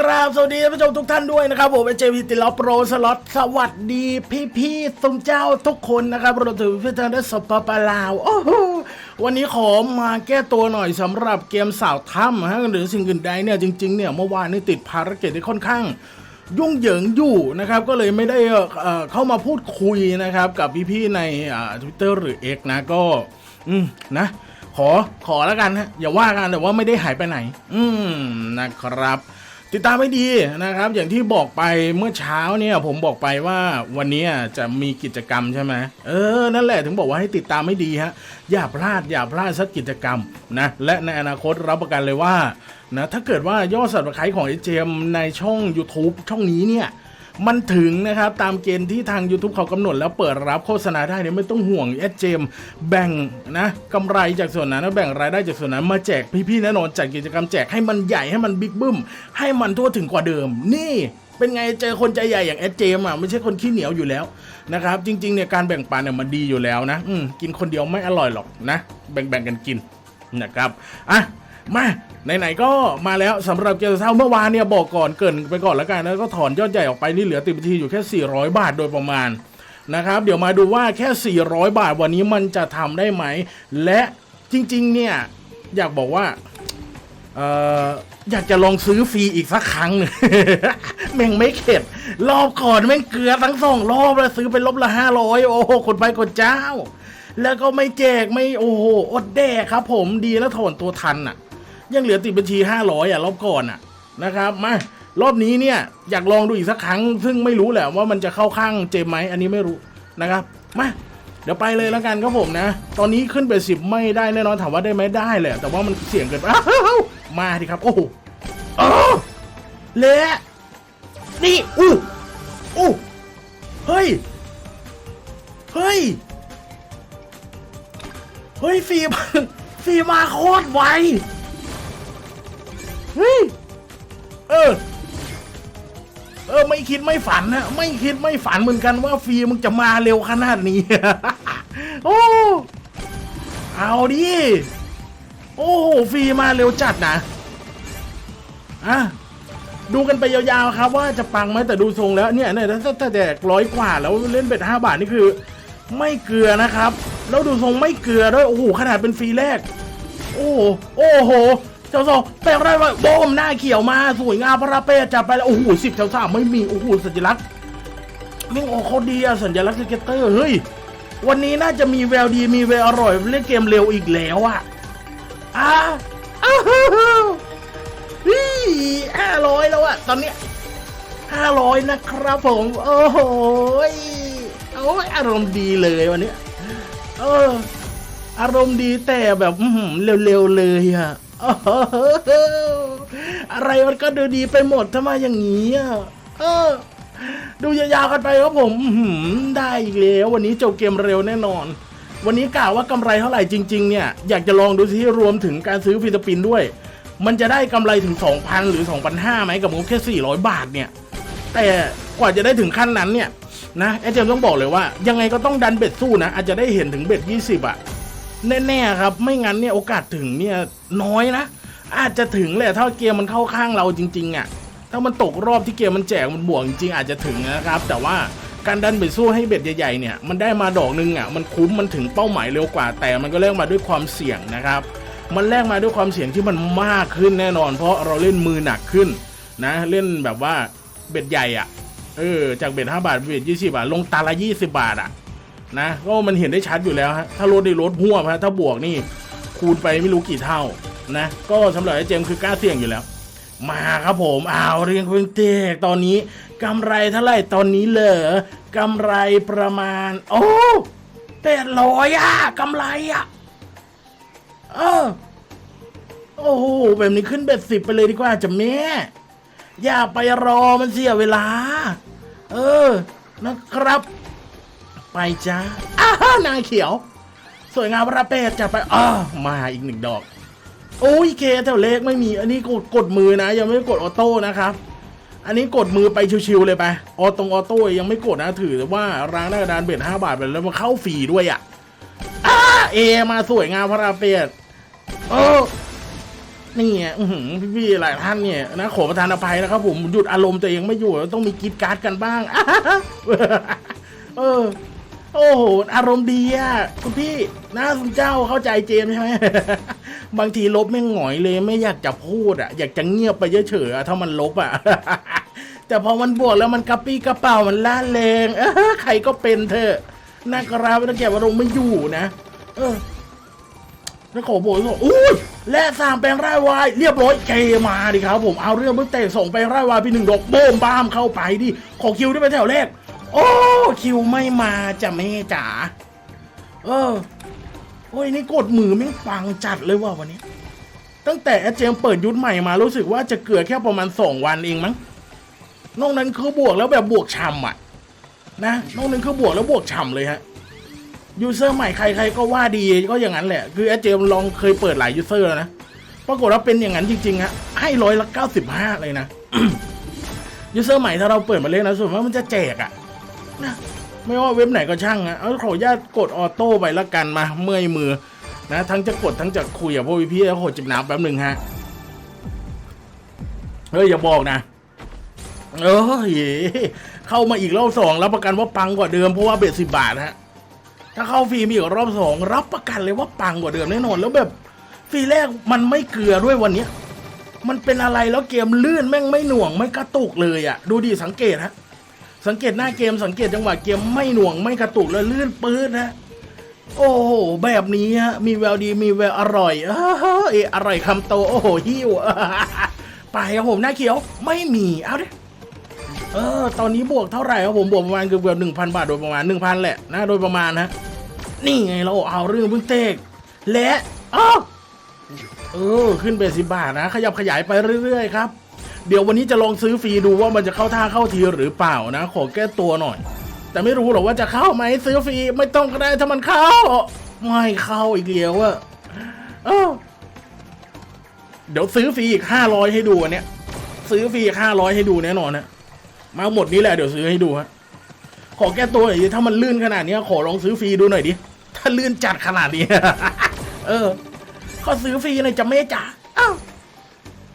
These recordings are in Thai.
กราบสวัสดีท่านผู้ชมทุกท่านด้วยนะครับผมเจพีติลอโปรสล็อตสวัสดีพี่พี่ๆสมเจ้าทุกคนนะครับรวมถึงพี่ทางได้สปปลาวโอ้โหวันนี้ขอมาแก้ตัวหน่อยสำหรับเกมสาวถ้ำฮะหรือสิ่งอื่นใดเนี่ยจริงๆเนี่ยเมื่อวานนี่ติดภารกิจที่ค่อนข้างยุ่งเหยิงอยู่นะครับก็เลยไม่ได้เอ่อเอ่อเข้ามาพูดคุยนะครับกับพี่ๆในทวิตเตอร์หรือ X นะก็ อืมนะขอขอแล้วกันฮะอย่าว่ากันแต่ว่าไม่ได้หายไปไหน อืมนะครับ ติดตามไม่ดีนะครับ อย่างที่บอกไปเมื่อเช้าเนี่ย ผมบอกไปว่าวันนี้จะมีกิจกรรมใช่ไหมเออ นั่นแหละถึงบอกว่าให้ติดตามไม่ดีฮะอย่าพลาดอย่าพลาดสักกิจกรรมนะและในอนาคตรับประกันเลยว่านะถ้าเกิดว่ายอดสับสไครต์ของไอเจมในช่อง YouTube ช่องนี้เนี่ย มันถึงนะครับตามเกณฑ์ที่ทาง YouTube เขากำหนดแล้วเปิดรับโฆษณาได้เนี่ยไม่ต้องห่วงแอดเจมแบ่งนะกำไรจากส่วนนั้นแล้วแบ่งรายได้จากส่วนนั้นมาแจกพี่ๆแน่นอนจัดกิจกรรมแจกให้มันใหญ่ให้มันบิ๊กบึ้ม ให้มันทั่วถึงกว่าเดิม นี่เป็นไงเจอคนใจใหญ่อย่างแอดเจมอะไม่ใช่คนขี้เหนียวอยู่แล้วนะครับจริงๆเนี่ยการแบ่งปันเนี่ยมันดีอยู่แล้วนะอืกินคนเดียวไม่อร่อยหรอกนะ แบ่งๆกันกินนะครับอะ มาไหนๆก็มาแล้วสำหรับเกียร์เท่าเมื่อวานเนี่ยบอกก่อนเกินไปก่อนแล้วกันแล้วก็ถอนยอดใหญ่ออกไปนี่เหลือติดบัญชีอยู่แค่ 400 บาทโดยประมาณนะครับ เดี๋ยวมาดูว่าแค่ 400 บาทวันนี้มันจะทำได้ไหม และจริงๆเนี่ยอยากบอกว่าอออยากจะลองซื้อฟรีอีกสักครั้งหนึ่งแม่งไม่เข็ด รอบก่อนแม่งเกลือทั้งสองรอบแล้วซื้อไปลบละห้าร้อยโอ้โหคนไปคนเจ้า แล้วก็ไม่แจกไม่โอ้โหอดแดกครับ ผมดีแล้วถอนตัวทันอะ ยังเหลือติดบัญชี 500อะรอบก่อนอะนะครับมารอบนี้เนี่ยอยากลองดูอีกสักครั้ง ซึ่งไม่รู้แหละว่ามันจะเข้าข้างเจมไหมอันนี้ไม่รู้นะครับมาเดี๋ยวไปเลยแล้วกันครับผมนะ ตอนนี้ขึ้นไปสิบไม่ได้แน่นอนถามว่าได้ไหมได้แหละแต่ว่ามันเสี่ยงเกินไปอ้าวมาดิครับ โอ้โหอ้าวเละนี่อู้อู้เฮ้ย เฮ้ย เฮ้ยฟีมาฟีมาโคตรไว เฮ้ยเออ เออ ไม่คิดไม่ฝันนะไม่คิดไม่ฝันเหมือนกันว่าฟีมึงจะมาเร็วขนาดนี้ โอ้เอาดิโอ้โหฟีมาเร็วจัดนะอะดูกันไปยาวๆครับว่าจะปังไหมแต่ดูทรงแล้วเนี่ยเนี่ยถ้าถ้าแจกร้อยกว่าแล้วเล่นเบ็ดห้าบาทนี่คือ ไม่เกลือนะครับ แล้วดูทรงไม่เกลือด้วยโอ้โหขนาดเป็นฟรีแรก โอ้โหโอ้โห เจ้าสองแปลงได้ว่าโบมหน้าเขียวมาสวยงามพระราเป้จับไปแล้วโอ้โหสิบเจ้าสามไม่มีโอ้โหสัญลักษณ์นี่โอ้เขาดีอะสัญลักษณ์สเก็ตเตอร์เฮ้ยวันนี้น่าจะมีแววดีมีแววอร่อยเล่นเกมเร็วอีกแล้วอะอะอ้าวห้าร้อยแล้วอะตอนเนี้ยห้าร้อยนะครับผมโอ้โหโอ้ยอารมณ์ดีเลยวันนี้เอออารมณ์ดีแต่แบบอื้อหือเร็วๆเลยอะ โอ้โหอะไรมันก็ดูดีไปหมดทำไมอย่างนี้อะเออดูยาวๆกันไปครับผมได้อีกแล้ววันนี้จบเกมเร็วแน่นอน วันนี้กล่าวว่ากำไรเท่าไหร่จริง ๆ เนี่ย อยากจะลองดูที่รวมถึงการซื้อฟิลิปปินด้วย มันจะได้กำไรถึง 2,000 หรือ 2,500ไหมกับงบแค่ 400 บาทเนี่ย แต่กว่าจะได้ถึงขั้นนั้นเนี่ยนะไอเจมต้องบอกเลยว่า ยังไงก็ต้องดันเบ็ดสู้นะ อาจจะได้เห็นถึงเบ็ด 20อะ แน่ๆครับ ไม่งั้นเนี่ยโอกาสถึงเนี่ยน้อยนะ อาจจะถึงแหละถ้าเกมมันเข้าข้างเราจริงๆอะถ้ามันตกรอบที่เกมมันแจกมันบวกจริงๆอาจจะถึงนะครับ แต่ว่าการดันเบ็ดสู้ให้เบ็ดใหญ่ๆเนี่ยมันได้มาดอกนึงอะมันคุ้มมันถึงเป้าหมายเร็วกว่า แต่มันก็แลกมาด้วยความเสี่ยงนะครับ มันแลกมาด้วยความเสี่ยงที่มันมากขึ้นแน่นอน เพราะเราเล่นมือหนักขึ้นนะเล่นแบบว่าเบ็ดใหญ่อะ่ะเออจากเบ็ดห้าบาทเบ็ดยี่สิบาทลงตาละยี่สิบาทอะ่ะ นะก็มันเห็นได้ชัดอยู่แล้วฮะถ้าลดได้ลดหัวฮะถ้าบวกนี่คูณไปไม่รู้กี่เท่านะก็สำหรับไอ้เจมส์คือกล้าเสี่ยงอยู่แล้ว มาครับผมอ้าวเรียงคุณเตกตอนนี้กำไรเท่าไหร่ตอนนี้เหรอกำไรประมาณ โอ้แปดร้อยอะกำไรอะเออโอ้โหแบบนี้ขึ้นเบ็ดสิบไปเลยดีกว่าจ้ะแม่ อย่าไปรอมันเสียเวลา เออนะครับ ไปจ้าอ้านางเขียว สวยงามประเปดจัดไปอ้ามาอีกหนึ่งดอก โอ้ยเคแถวเลขไม่มี อันนี้กดกดมือนะ ยังไม่กดออโต้นะครับ อันนี้กดมือไปชิวๆเลยไปออตรงออโต้ยังไม่กดนะถือว่าร้านหน้ากระดานเบ็ดห้าบาทไปแล้วมาเข้าฟรีด้วยอะอ้าเอมาสวยงามพระราเปดโอ้นี่ไงพี่ๆหลายท่านเนี่ยนะขอประทานอภัยนะครับผมหยุดอารมณ์ตัวเองไม่อยู่ต้องมีกรีดการ์ดกันบ้างเออ โอ้โห อารมณ์ดีอะ คุณพี่นะคุณเจ้าเข้าใจเจมใช่ไหม บางทีลบไม่หงอยเลยไม่อยากจะพูดอะ อยากจะเงียบไปเฉยๆอะถ้ามันลบอะ แต่พอมันบวกแล้วมันกระปี้กระเป๋ามันล่าแรงเออใครก็เป็นเถอะนะครับไม่ต้องแก่ว่าลงไม่อยู่นะเออแล้วขอบอกว่าอุ้ยและสามแปลงไร่วาย เรียบร้อยเกมาดิครับผมเอาเรื่องเพิ่งเตะส่งแปลงร่วายพี่หนึ่งดอกโบมบ้ามเข้าไปดิขอคิวได้ไปแถวแรก โอ้คิวไม่มาจะแม่จ๋าเออ โอ้ยนี่กดมือแม่งปังจัดเลยว่ะวันนี้ ตั้งแต่แอดเจมเปิดยุทธใหม่มารู้สึกว่าจะเกลือแค่ประมาณสองวันเองมั้งนอกนั้นคือบวกแล้วแบบบวกช่ำอะ นะนอกนั้นคือบวกแล้วบวกช่ำเลยฮะยูเซอร์ใหม่ใครๆก็ว่าดีก็อย่างนั้นแหละ คือแอดเจมลองเคยเปิดหลายยูเซอร์แล้วนะปรากฏว่าเป็นอย่างนั้นจริงๆฮะให้ร้อยละเก้าสิบห้าเลยนะยูเซอร์ใหม่ถ้าเราเปิดมาเล่นนะส่วนมากมันจะแจกอะ นะไม่ว่าเว็บไหนก็ช่างอะเอาขออนุญาตกดออโต้ไปละกันมาเมื่อยมือนะทั้งจะกดทั้งจะคุยกับพวกพี่ๆแล้วขอจิบน้ำแป๊บหนึ่งฮะเฮ้ยอย่าบอกนะเออเข้ามาอีกรอบสองรับประกันว่าปังกว่าเดิมเพราะว่าเบ็ดสิบบาทฮะถ้าเข้าฟรีมีอีกรอบสองรับประกันเลยว่าปังกว่าเดิมแน่นอน แล้วแบบฟรีแรกมันไม่เกลือด้วยวันเนี้ยมันเป็นอะไรแล้วเกมลื่นแม่งไม่หน่วงไม่กระตุกเลยอะ่ะ ดูดิสังเกตฮะ สังเกตหน้าเกมสังเกตจังหวะเกมไม่หน่วงไม่กระตุกเลยลื่นปื้ดนะโอ้โห แบบนี้ฮะมีแววดีมีแววอร่อยเอยอร่อยคำโต โอ้โหหิวไปครับผมหน้าเขียวไม่มีเอาดิเออ ตอนนี้บวกเท่าไหร่ครับผมบวกประมาณเกือบเกือบหนึ่งพันบาทโดยประมาณหนึ่งพันแหละนะโดยประมาณนะนี่ไงเราเอาเรื่องพิ่งเตก และอ้าวเออ ขึ้นไปสิบบาทนะ ขยับขยายไปเรื่อยๆครับ เดี๋ยววันนี้จะลองซื้อฟรีดูว่ามันจะเข้าท่าเข้าทีหรือเปล่านะ ขอแก้ตัวหน่อย แต่ไม่รู้หรอกว่าจะเข้าไหมซื้อฟรีไม่ต้องก็ได้ถ้ามันเข้า ไม่เข้าอีกเดียวอะเดี๋ยวซื้อฟรีอีกห้าร้อยให้ดูอันเนี้ย ซื้อฟรีห้าร้อยให้ดูแน่นอนนะมาหมดนี้แหละเดี๋ยวซื้อให้ดูฮะขอแก้ตัวหน่อยดิถ้ามันลื่นขนาดนี้ขอลองซื้อฟรีดูหน่อยดิถ้าลื่นจัดขนาดนี้ เออ ขอซื้อฟรีหน่อยจะไม่จ่าอ้าว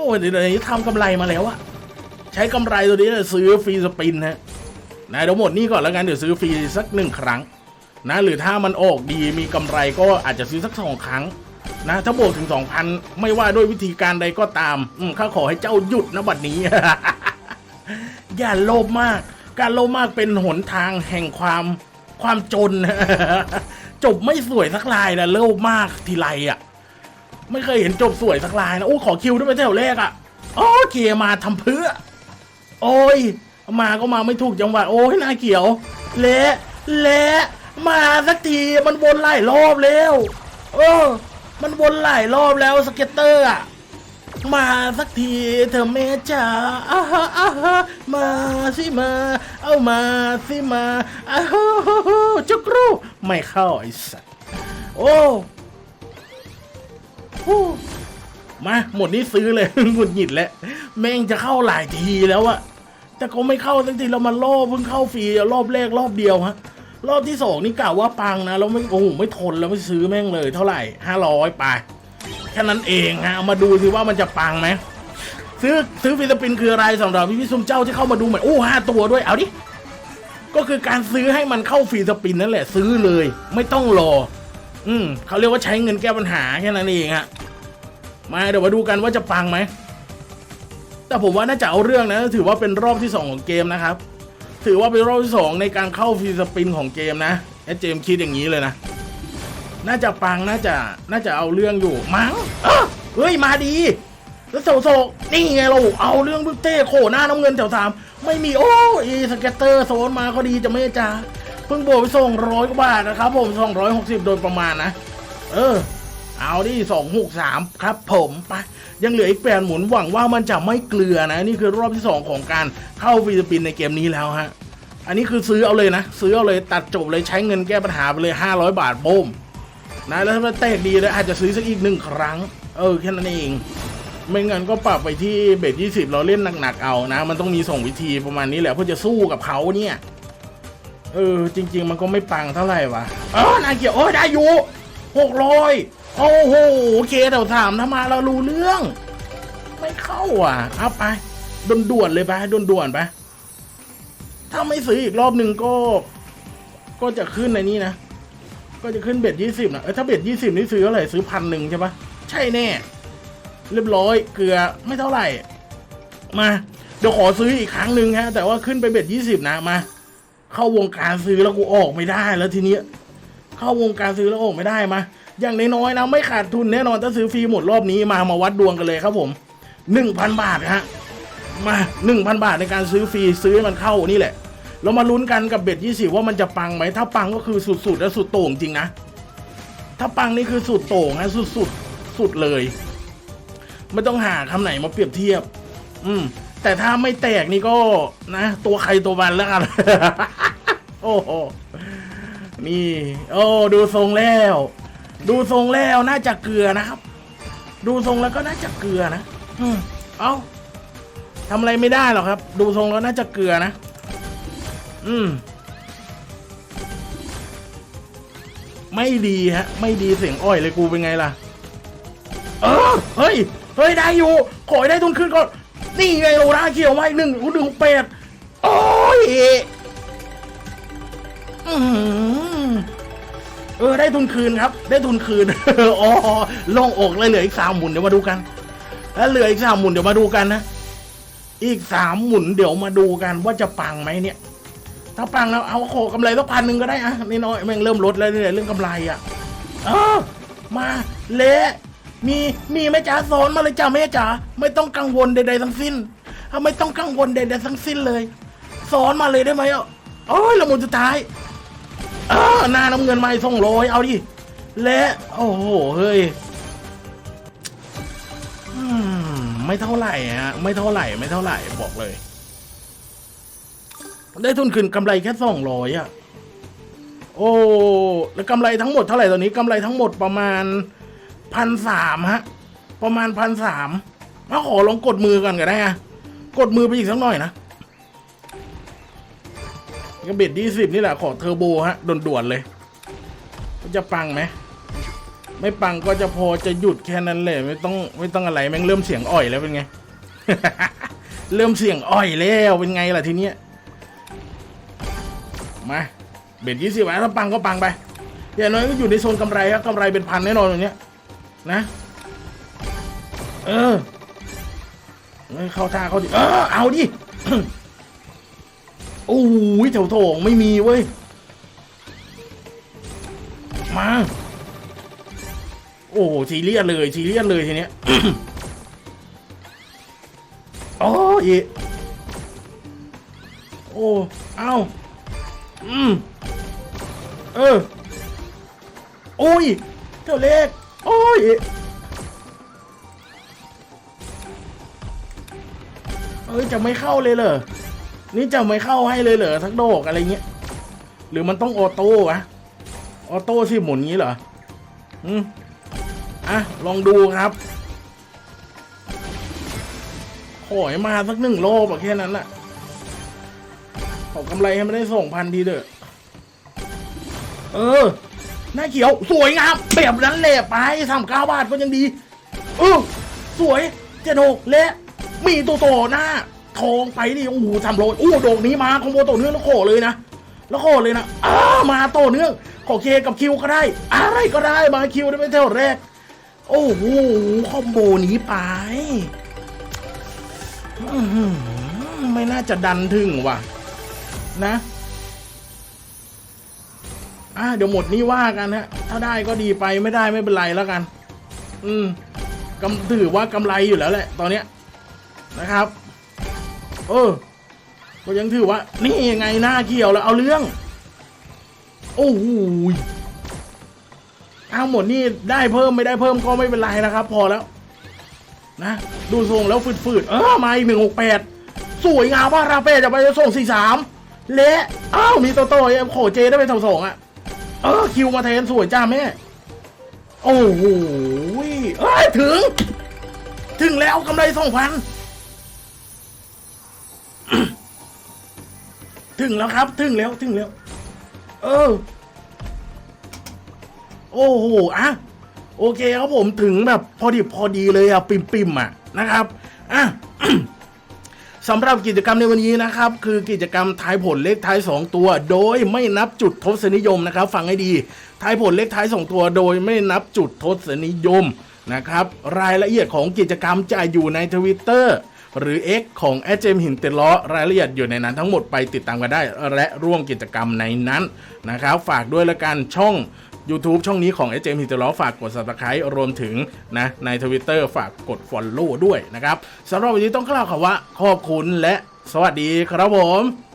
อ้เดี๋ยวนี้ทำกำไรมาแล้วอะใช้กำไรตัวนี้ซื้อฟรีสปินฮะนะเดี๋ยวหมดนี้ก่อนแล้วกันเดี๋ยวซื้อฟรีสักหนึ่งครั้ง นะ หรือถ้ามันออกดีมีกำไรก็อาจจะซื้อสักสองครั้ง นะ ถ้าบวกถึงสองพันไม่ว่าด้วยวิธีการใดก็ตามอืมข้าขอให้เจ้าหยุดนะบัดนี้ อย่าโลภมาก การโลภมากเป็นหนทางแห่งความความจน จบไม่สวยสักลายนะโลภมากทีไรอะ ไม่เคยเห็นจบสวยสักลายนะ โอ้ ขอคิวด้วยไปแถวแรกอะโอเคมาทำเพื่อ โอ้ย มาก็มาไม่ถูกจังหวะ โอ้ยนาเขียว เละเละมาสักที มันวนหลายรอบแล้วเออ มันวนหลายรอบแล้วสเก็ตเตอร์อะมาสักทีเธอแม่จ๋าอ่าฮะอ่าฮะมาสิมา เอามาสิมาอ้าวจุกรูไม่เข้าไอ้สัสโอ้โอ้ มาหมดนี้ซื้อเลยหงุดหงิดแล้วแม่งจะเข้าหลายทีแล้วอะแต่ก็ไม่เข้าสักทีเรามารอเพิ่งเข้าฟรีรอบแรกรอบเดียวฮะ รอบที่สองนี่กล่าวว่าปังนะเราไม่โอ้โหไม่ทนแล้วไม่ซื้อแม่งเลย เท่าไหร่ห้าร้อยไปแค่นั้นเองฮะเอามาดูสิว่ามันจะปังไหมซื้อซื้อฟิลิปปินคืออะไรสำหรับพี่พี่ซุมเจ้าที่เข้ามาดูเหมือนโอ้ห้าตัวด้วยเอาดิก็คือการซื้อให้มันเข้าฟรีสปินนั่นแหละซื้อเลย ไม่ต้องรอ อืมเขาเรียกว่าใช้เงินแก้ปัญหาแค่นั้นเองฮะ มาเดี๋ยวมาดูกันว่าจะปังไหม แต่ผมว่าน่าจะเอาเรื่องนะ ถือว่าเป็นรอบที่สองของเกมนะครับ ถือว่าเป็นรอบที่สองในการเข้าฟรีสปินของเกมนะไอ้เจมคิดอย่างนี้เลยนะ น่าจะปังน่าจะน่าจะเอาเรื่องอยู่มั้งเฮ้ยมาดี แล้วโซโซนี่ไงเราเอาเรื่องบึ้งเต้โขหน้าน้ำเงินแถวสามไม่มีโอ้อีสเก็ตเตอร์โซนมาก็ดีจะไม่จ้าเพิ่งโบวกไปส่งร้อยกว่าบาทนะครับผมสองร้อยหกสิบโดยประมาณนะ เออ เอาดิสองหกสามครับผมไปยังเหลืออีกแปดหมุนหวังว่ามันจะไม่เกลือนะ นี่คือรอบที่สองของการเข้าฟิลิปปินส์ในเกมนี้แล้วฮะ อันนี้คือซื้อเอาเลยนะ ซื้อเอาเลยตัดจบเลยใช้เงินแก้ปัญหาไปเลยห้าร้อยบาทโบมนะแล้วถ้ามันแตกดีเลยอาจจะซื้อสักอีกหนึ่งครั้ง เออแค่นั้นเองไม่งั้นก็ปรับไปที่เบ็ดยี่สิบเราเล่นหนักๆเอานะ มันต้องมีส่งวิธีประมาณนี้แหละเพื่อจะสู้กับเขาเนี่ยเออจริง ๆ มันก็ไม่ปังเท่าไหร่วะเออนาเกียวโอ้ยได้อยู่หกร้อย โอ้โหโอเคเดี๋ยวถามถ้ามาเรารู้เรื่อง ไม่เข้าอะ เอาไปด่วนๆเลยไปด่วนๆไปถ้าไม่ซื้ออีกรอบหนึ่งก็ ก็จะขึ้นในนี้นะ ก็จะขึ้นเบ็ดยี่สิบนะเออถ้าเบ็ดยี่สิบนี่ซื้อเท่าไหร่ซื้อพันหนึ่งใช่ปะใช่แน่ เรียบร้อย เกลือไม่เท่าไหร่ มา เดี๋ยวขอซื้ออีกครั้งหนึ่งฮะ แต่ว่าขึ้นไปเบ็ดยี่สิบนะมา เข้าวงการซื้อแล้วกูออกไม่ได้แล้วทีเนี้ย เข้าวงการซื้อแล้วออกไม่ได้มา อย่างน้อยๆนะไม่ขาดทุนแน่นอนถ้าซื้อฟรีหมดรอบนี้มามาวัดดวงกันเลยครับผมหนึ่งพันบาทฮะมาหนึ่งพันบาทในการซื้อฟรีซื้อให้มันเข้านี่แหละเรามาลุ้นกันกับเบ็ดยี่สิบว่ามันจะปังไหมถ้าปังก็คือสุดๆและสุดโต่งจริงนะ ถ้าปังนี่คือสุดโต่งนะสุดๆสุดเลย ไม่ต้องหาคำไหนมาเปรียบเทียบ อืม แต่ถ้าไม่แตกนี่ก็นะ ตัวใครตัวมันแล้วกันโอ้โหนี่ โอ้ดูทรงแล้ว ดูทรงแล้วน่าจะเกลือนะครับ ดูทรงแล้วก็น่าจะเกลือนะอืมเอาทำอะไรไม่ได้หรอกครับ ดูทรงแล้วน่าจะเกลือนะ อืม ไม่ดีฮะ ไม่ดีเสียงอ้อยเลยกูเป็นไงล่ะ เออ เฮ้ย เฮ้ย ได้อยู่ ขอให้ได้ทุนขึ้นก่อน นี่ไงโลราเขียวมาอีกหนึ่งกูดึงเป็ดโอ้ยอื้อหือ เออได้ทุนคืนครับ ได้ทุนคืนอ๋อโล่งอกเลยเหลืออีกสามหมุนเดี๋ยวมาดูกัน แล้วเหลืออีกสามหมุนเดี๋ยวมาดูกันนะ อีกสามหมุนเดี๋ยวมาดูกันว่าจะปังไหมเนี่ย ถ้าปังแล้วเอาขอกำไรสักพันหนึ่งก็ได้อะนี่น้อยแม่งเริ่มลดแล้วเนี่ยเรื่องกำไรอะเออมาเละมีมีแม่จ๋าสอนมาเลยจ้าแม่จ๋าไม่ต้องกังวลใดๆทั้งสิ้นไม่ต้องกังวลใดๆทั้งสิ้นเลย สอนมาเลยได้ไหมอะโอ้ยละมุนสุดท้าย เออหน้าน้ำเงินไม่ส่งร้อยเอาดิ และโอ้โหเฮ้ยไม่เท่าไหร่ฮะไม่เท่าไหร่ไม่เท่าไหร่บอกเลย ได้ทุนคืนกำไรแค่สองร้อยอะโอ้แล้วกำไรทั้งหมดเท่าไหร่ตอนนี้กำไรทั้งหมดประมาณพันสามฮะ ประมาณพันสามมาขอลองกดมือกันก็ได้อะกดมือไปอีกสักหน่อยนะ กระเบ็ดยี่สิบนี่แหละขอเทอร์โบฮะด่วนๆเลยจะปังไหมไม่ปังก็จะพอจะหยุดแค่นั้นเลยไม่ต้องไม่ต้องอะไรแม่งเริ่มเสียงอ่อยแล้วเป็นไง เริ่มเสียงอ่อยแล้วเป็นไงล่ะทีเนี้ยมาเบ็ดยี่สิบถ้าปังก็ปังไปอย่างน้อยก็อยู่ในโซนกำไรครับกำไรเป็นพันแน่นอนอย่างเนี้ยนะเออเอ้ยเข้าท่าเขาดิเออเอาดิ โอ้ยแถวโถงไม่มีเว้ย มา โอ้ซีเรียสเลยซีเรียสเลยทีเนี้ยโอ้ยโอ้เอ้าอืมเออโอ้ยเจ้าเล็กโอ้ยเอ้ยจะไม่เข้าเลยเหรอ นี่จะไม่เข้าให้เลยเหรอทักโดกอะไรเงี้ย หรือมันต้องออโต้วะออโต้ที่หมุนงี้เหรอ อืมอะ ลองดูครับขอให้มาสักหนึ่งโลบอะแค่นั้นแหละขอกำไรให้มันได้ส่งพันทีเถอเออ หน้าเขียว สวยงามแบบนั้นแหละไปสามเก้าบาทก็ยังดี เออ สวยเจ็ดหกและ มีตัวโตหน้า ทองไปดิโอ้โหทำโรยโอ้โหโดกนี้มาคอมโบต่อเนื่องแล้วโขเลยนะ แล้วโขเลยนะอ้ามาต่อเนื่องขอเคกับคิวก็ได้ อะไรก็ได้มาคิวได้ไม่เท่าแรก โอ้โหคอมโบนี้ไปไม่น่าจะดันถึงว่ะ นะอะเดี๋ยวหมดนี้ว่ากันฮะ ถ้าได้ก็ดีไปไม่ได้ไม่เป็นไรแล้วกัน อืมกำถือว่ากำไรอยู่แล้วแหละ ตอนเนี้ยนะครับ เออ ก็ยังถือว่า นี่ยังไงหน้าเกี่ยวแล้วเอาเรื่อง โอ้โหยเอาหมดนี่ได้เพิ่มไม่ได้เพิ่มก็ไม่เป็นไรนะครับ พอแล้ว นะ ดูทรงแล้วฝืดๆเออมาอีกหนึ่งหกแปดสวยงามว่าราเป้จะไปจะส่งสี่สามเละอ้าวมีโตโต้เอ็มโขเจได้ไปสองสองอะ เออคิวมาแทนสวยจ้าแม่ โอ้โหเอ้ยถึง ถึงแล้วกำไรสองพัน ถึงแล้วครับ ถึงแล้วถึงแล้ว เออ โอ้โหอะโอเคครับผมถึงแบบพอดีพอดีเลยอะปิมปิมๆอะนะครับอะสำหรับกิจกรรมในวันนี้นะครับ คือกิจกรรมทายผลเลขท้าย 2 ตัว โดยไม่นับจุดทศนิยมนะครับ ฟังให้ดีทายผลเลขท้าย 2 ตัว โดยไม่นับจุดทศนิยมนะครับ รายละเอียดของกิจกรรมจะอยู่ในทวิตเตอร์ หรือ X ของแอเจมหินเตล้อรายละเอียดอยู่ในนั้นทั้งหมดไปติดตามกันได้ และร่วมกิจกรรมในนั้นนะครับ ฝากด้วยละกันช่อง YouTube ช่องนี้ของ s อ m ฮิตล้อฝากกด Subscribe รวมถึงนะใน Twitter ฝากกด Follow ด้วยนะครับสำหรับวันนี้ต้องกล่าวคำว่าขอบคุณและสวัสดีครับผม